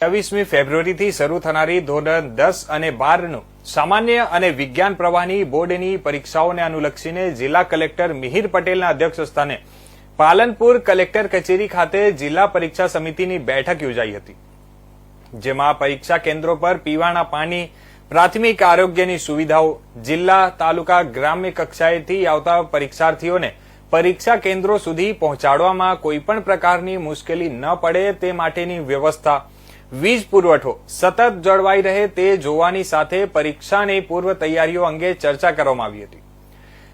છવ્વીસમી ફેબ્રુઆરીથી શરૂ થનારી ધોરણ દસ અને બારનું સામાન્ય અને વિજ્ઞાન પ્રવાહની બોર્ડની પરીક્ષાઓને અનુલક્ષીને જિલ્લા કલેક્ટર મિહિર પટેલના અધ્યક્ષસ્થાને પાલનપુર કલેક્ટર કચેરી ખાતે જિલ્લા પરીક્ષા સમિતિની બેઠક યોજાઈ હતી, જેમાં પરીક્ષા કેન્દ્રો પર પીવાના પાણી, પ્રાથમિક આરોગ્યની સુવિધાઓ, જિલ્લા, તાલુકા, ગ્રામ્ય કક્ષાએથી આવતા પરીક્ષાર્થીઓને પરીક્ષા કેન્દ્રો સુધી પહોંચાડવામાં કોઈપણ પ્રકારની મુશ્કેલી ન પડે તે માટેની વ્યવસ્થા વીજ પુરવઠો સતત જળવાઈ રહે તે જોવાની સાથે પરીક્ષાની પૂર્વ તૈયારીઓ અંગે ચર્ચા કરવામાં આવી હતી.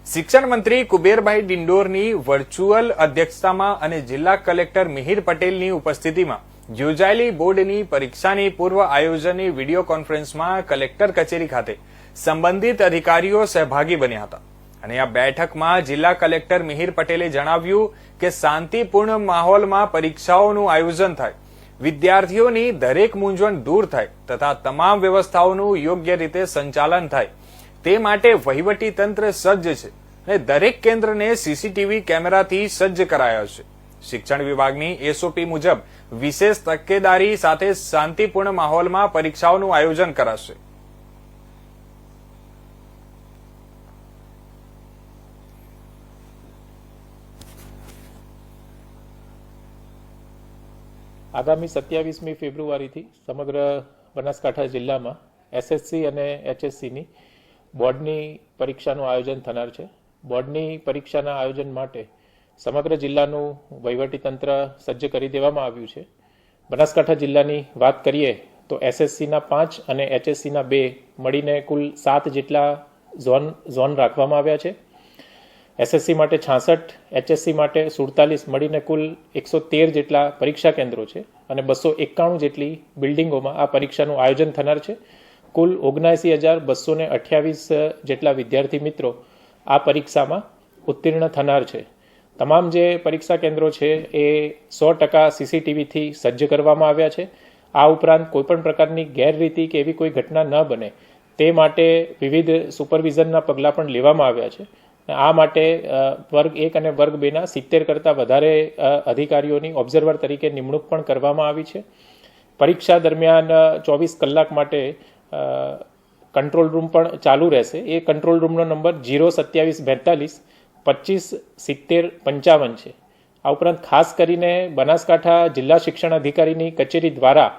શિક્ષણ મંત્રી કુબેરભાઈ ડિંડોરની વર્ચ્યુઅલ અધ્યક્ષતામાં અને જિલ્લા કલેક્ટર મિહિર પટેલની ઉપસ્થિતિમાં યોજાયેલી બોર્ડની પરીક્ષાની પૂર્વ આયોજનની વીડિયો કોન્ફરન્સમાં કલેક્ટર કચેરી ખાતે સંબંધિત અધિકારીઓ સહભાગી બન્યા હતા. અને આ બેઠકમાં જિલ્લા કલેક્ટર મિહિર પટેલે જણાવ્યું કે શાંતિપૂર્ણ માહોલમાં પરીક્ષાઓનું આયોજન થાય વિદ્યાર્થીઓની દરેક મૂંઝવણ દૂર થાય તથા તમામ વ્યવસ્થાઓનું યોગ્ય રીતે સંચાલન થાય. તે માટે વહીવટી તંત્ર સજ્જ છે અને દરેક કેન્દ્રને સીસીટીવી કેમેરાથી સજ્જ કરાયા છે. શિક્ષણ વિભાગની એસઓપી મુજબ વિશેષ તકેદારી સાથે શાંતિપૂર્ણ માહોલમાં પરીક્ષાઓનું આયોજન કરાશે. આગામી સત્યાવીસમી ફેબ્રુઆરીથી સમગ્ર બનાસકાંઠા જિલ્લામાં એસએસસી અને એચએસસીની બોર્ડની પરીક્ષાનું આયોજન થનાર છે. બોર્ડની પરીક્ષાના આયોજન માટે સમગ્ર જિલ્લાનું વહીવટીતંત્ર સજ્જ કરી દેવામાં આવ્યું છે. બનાસકાંઠા જિલ્લાની વાત કરીએ તો એસએસસીના પાંચ અને એચએસસીના બે મળીને કુલ સાત જેટલા ઝોન ઝોન રાખવામાં આવ્યા છે. એસએસસી માટે છાસઠ એચએસસી માટે સુડતાલીસ, મળીને કુલ એકસો તેર જેટલા પરીક્ષા કેન્દ્રો છે અને બસો એકાણું જેટલી બિલ્ડિંગોમાં આ પરીક્ષાનું આયોજન થનાર છે. કુલ ઓગણસી હજાર બસો ને અઠ્યાવીસ જેટલા વિદ્યાર્થી મિત્રો આ પરીક્ષામાં ઉત્તીર્ણ થનાર છે. તમામ જે પરીક્ષા કેન્દ્રો છે એ સો ટકા સીસીટીવીથી સજ્જ કરવામાં આવ્યા છે. આ ઉપરાંત કોઈપણ પ્રકારની ગેરરીતિ કે એવી કોઈ ઘટના ન બને તે માટે વિવિધ સુપરવિઝનના પગલાં પણ લેવામાં આવ્યા છે. આ માટે વર્ગ એક અને વર્ગ બેના સિત્તેર કરતાં વધારે અધિકારીઓની ઓબ્ઝર્વર તરીકે નિમણૂક પણ કરવામાં આવી છે. પરીક્ષા દરમિયાન ચોવીસ કલાક માટે કંટ્રોલ રૂમ પણ ચાલુ રહેશે. એ કંટ્રોલ રૂમનો નંબર જીરો સત્યાવીસ બેતાલીસ, પચીસ સિત્તેર પંચાવન છે. આ ઉપરાંત ખાસ કરીને બનાસકાંઠા જિલ્લા શિક્ષણ અધિકારીની કચેરી દ્વારા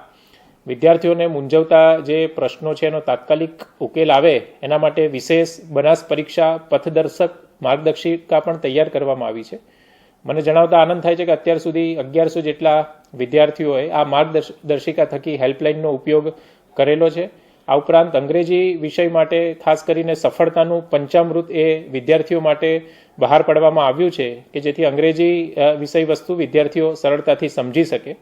વિદ્યાર્થીઓને મૂંઝવતા જે પ્રશ્નો છે, એનો તાત્કાલિક ઉકેલ આવે, એના માટે વિશેષ બનાસ પરીક્ષા પથદર્શક માર્ગદર્શિકા પણ તૈયાર કરવામાં આવી છે. મને જણાવતા આનંદ થાય છે કે અત્યાર સુધી અગિયારસો જેટલા વિદ્યાર્થીઓએ આ માર્ગદર્શિકા થકી હેલ્પલાઇનનો ઉપયોગ કરેલો છે. આ ઉપરાંત અંગ્રેજી વિષય માટે ખાસ કરીને સફળતાનું પંચામૃત એ વિદ્યાર્થીઓ માટે બહાર પાડવામાં આવ્યું છે કે જેથી અંગ્રેજી વિષય વસ્તુ વિદ્યાર્થીઓ સરળતાથી સમજી શકે.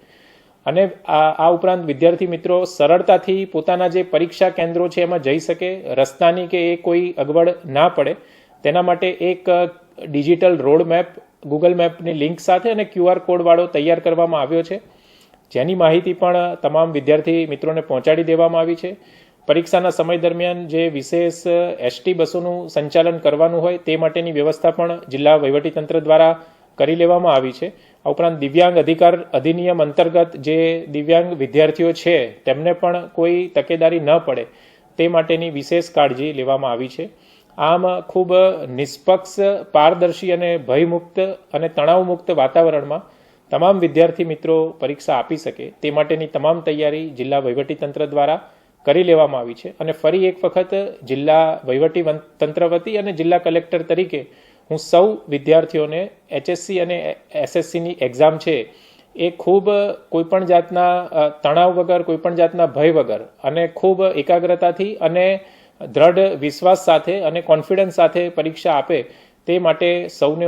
અને આ ઉપરાંત વિદ્યાર્થી મિત્રો સરળતાથી પોતાના જે પરીક્ષા કેન્દ્રો છે એમાં જઈ શકે, રસ્તાની કે એ કોઈ અગવડ ના પડે, તેના માટે એક ડિજિટલ રોડ મેપ, ગૂગલ મેપની લિંક સાથે અને ક્યુઆર કોડવાળો તૈયાર કરવામાં આવ્યો છે. જેની માહિતી પણ તમામ વિદ્યાર્થી મિત્રોને પહોંચાડી દેવામાં આવી છે. પરીક્ષાના સમય દરમિયાન જે વિશેષ એસટી બસોનું સંચાલન કરવાનું હોય તે માટેની વ્યવસ્થા પણ જિલ્લા વહીવટીતંત્ર દ્વારા કરી લેવામાં આવી છે. આ ઉપરાંત દિવ્યાંગ અધિકાર અધિનિયમ અંતર્ગત જે દિવ્યાંગ વિદ્યાર્થીઓ છે, તેમને પણ કોઈ તકેદારી ન પડે તે માટેની વિશેષ કાળજી લેવામાં આવી છે. આમ ખૂબ નિષ્પક્ષ, પારદર્શી અને ભયમુક્ત અને તણાવમુક્ત વાતાવરણમાં તમામ વિદ્યાર્થી મિત્રો પરીક્ષા આપી શકે તે માટેની તમામ તૈયારી જિલ્લા વહીવટીતંત્ર દ્વારા કરી લેવામાં આવી છે. અને ફરી એક વખત જિલ્લા વહીવટી તંત્ર વતી અને જિલ્લા કલેક્ટર તરીકે હું સૌ વિદ્યાર્થીઓને એચએસસી અને એસએસસીની એક્ઝામ છે, એ ખૂબ કોઈપણ જાતના તણાવ વગર, કોઈપણ જાતના ભય વગર અને ખૂબ એકાગ્રતાથી અને દ્રઢ વિશ્વાસ સાથે અને કોન્ફિડન્સ સાથે પરીક્ષા આપે તે માટે સૌને